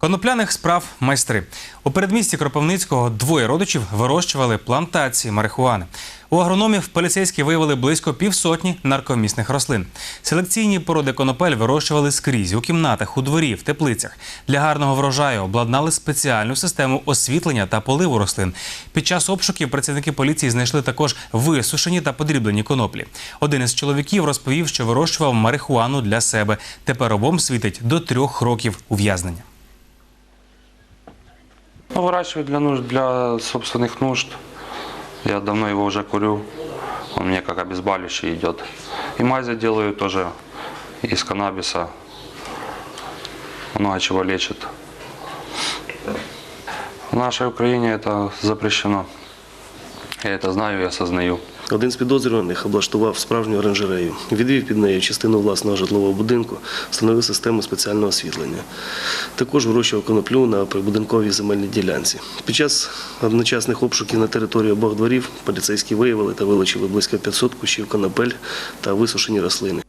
Конопляних справ майстри у передмісті Кропивницького двоє родичів вирощували плантації марихуани. У агрономів поліцейські виявили близько півсотні наркомісних рослин. Селекційні породи конопель вирощували скрізь у кімнатах, у дворі, в теплицях. Для гарного врожаю обладнали спеціальну систему освітлення та поливу рослин. Під час обшуків працівники поліції знайшли також висушені та подріблені коноплі. Один із чоловіків розповів, що вирощував марихуану для себе. Тепер обом світить до трьох років ув'язнення. Ну, для нужд, для собственных нужд. Я давно его уже курю. Он мне как обезболивающий идет. И мази делаю тоже из каннабиса. Много чего лечит. В нашей Украине это запрещено. Я це знаю я це знаю. Один з підозрюваних облаштував справжню оранжерею, відвів під нею частину власного житлового будинку, встановив систему спеціального освітлення. Також вирощував коноплю на прибудинковій земельній ділянці. Під час одночасних обшуків на території обох дворів поліцейські виявили та вилучили близько 500 кущів конопель та висушені рослини.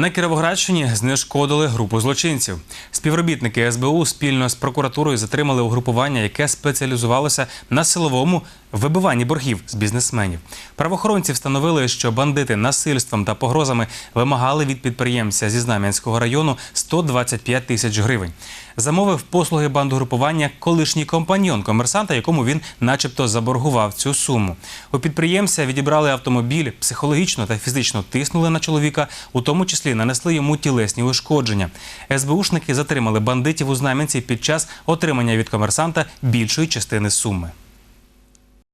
На Кіровоградщині знешкодили групу злочинців. Співробітники СБУ спільно з прокуратурою затримали угрупування, яке спеціалізувалося на силовому вибиванні боргів з бізнесменів. Правоохоронці встановили, що бандити насильством та погрозами вимагали від підприємця зі Знам'янського району 125 тисяч гривень. Замовив послуги бандугрупування колишній компаньон комерсанта, якому він, начебто, заборгував цю суму. У підприємця відібрали автомобіль, психологічно та фізично тиснули на чоловіка, у тому числі нанесли йому тілесні ушкодження. СБУшники затримали бандитів у Знам'янці під час отримання від комерсанта більшої частини суми.